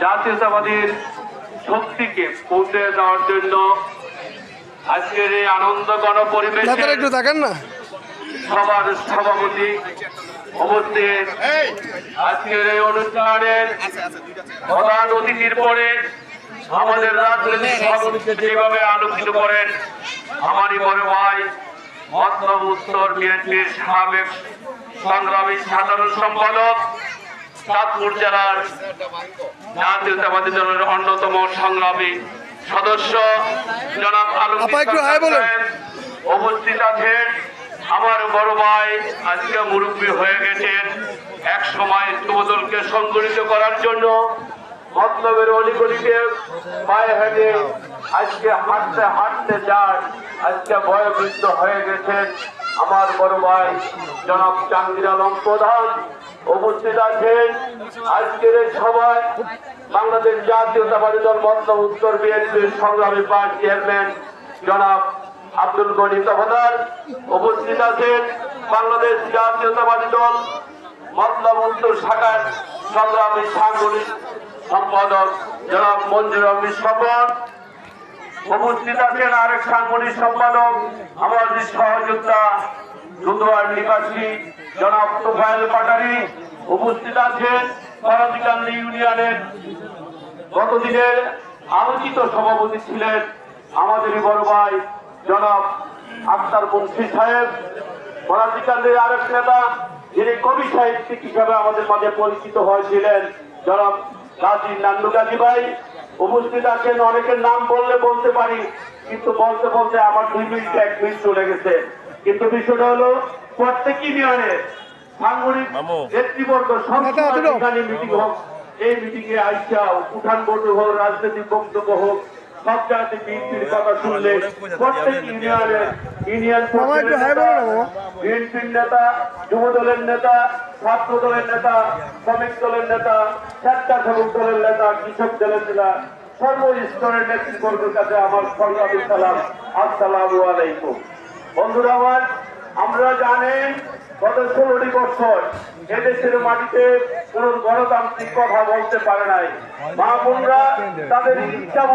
জাতীয়তাবাদীর শক্তিকে পৌঁছে দেওয়ার জন্য আজকের এই আনন্দ গণ পরিবেশে নেতারা একটু দেখেন না। সবার সভাপতি উপস্থিত আজকের এই অনুষ্ঠানের প্রধান অতিথির পরে আমাদের রাজনৈতিক সভাপতিকে যেভাবে আলোকিত করেন আমারই বড় ভাই মধ্য উত্তর বিএনপির সাবেক সংগ্রামী সাধারণ সম্পাদক চাঁদপুর জেলার জাতীয়তাবাদী দলের অন্যতম সংগ্রামী সদস্য জনাব আলম উপস্থিত আছেন। আমার বড় ভাই আজকে মুরব্বী হয়ে গেছেন। এক সময় যুবদলকে সংগঠিত করার জন্য মতলবের অলিগলিতে পায়ে হেঁটে আজকে হাঁটতে হাঁটতে যান। আজকে বয়োবৃদ্ধ হয়ে গেছেন আমার বড় ভাই জনাব আলম প্রধান। উপস্থিত আছেন আজকের এই সভায় বাংলাদেশ জাতীয়তাবাদী দল মধ্য উত্তর বিএনপির সংগ্রামী পার্টি চেয়ারম্যান জনাব আব্দুল গনি তফাদার উপস্থিত আছেন বাংলাদেশ জাতীয়তাবাদী দল মতলব উত্তর শাখার সংগ্রামী সাংগঠনিক সম্পাদক জনাব মঞ্জুর আহমেদ স্বপন উপস্থিত আছেন আরেক সাংগঠনিক সম্পাদক আমার আমাদের সহযোদ্ধা দুদুয়ার নিবাসী জনাব তোফায়েল পাটারি। উপস্থিত আছেন পরাজিকান্দি ইউনিয়নের গতদিনের আলোচিত সভাপতি ছিলেন আমাদেরই বড় ভাই জনাব আক্তার বংশী সাহেব। পরাজিকান্দির আরেক নেতা, যিনি কবি সাহিত্যিক হিসাবে আমাদের মাঝে পরিচিত হয়েছিলেন জনাব গাজী নান্নু গাজী ভাই উপস্থিত আছেন অনেকের নাম বললে বলতে পারি কিন্তু বলতে বলতে আমার দুই মিনিট এক মিনিট চলে গেছে। কিন্তু বিষয়টা হলো প্রত্যেক ইউনিয়নের সাংগঠনিক নেতৃবর্গ নেতা সব এখানে মিটিং হোক এই মিটিং এ আইসা উঠান বৈঠক হোক রাজনৈতিক বক্তব্য হোক সব জায়গাতে বিএনপির কথা শুনলে প্রত্যেক ইউনিয়নের ইউনিয়ন বিএনপির নেতা যুব দলের নেতা ছাত্র দলের নেতা, শ্রমিক দলের নেতা স্বেচ্ছাসেবক দলের নেতা, কৃষক দলের নেতা, সর্বস্তরের নেতৃবর্গের কাছে আমার সংগ্রামী সালাম। আসসালামু আলাইকুম। বন্ধুরা আমার, আমরা জানেন গত ষোলোটি বছর এদেশের মাটিতে কোন গণতান্ত্রিক কথা বলতে পারে নাই। মা বোনরা তাদের ইচ্ছা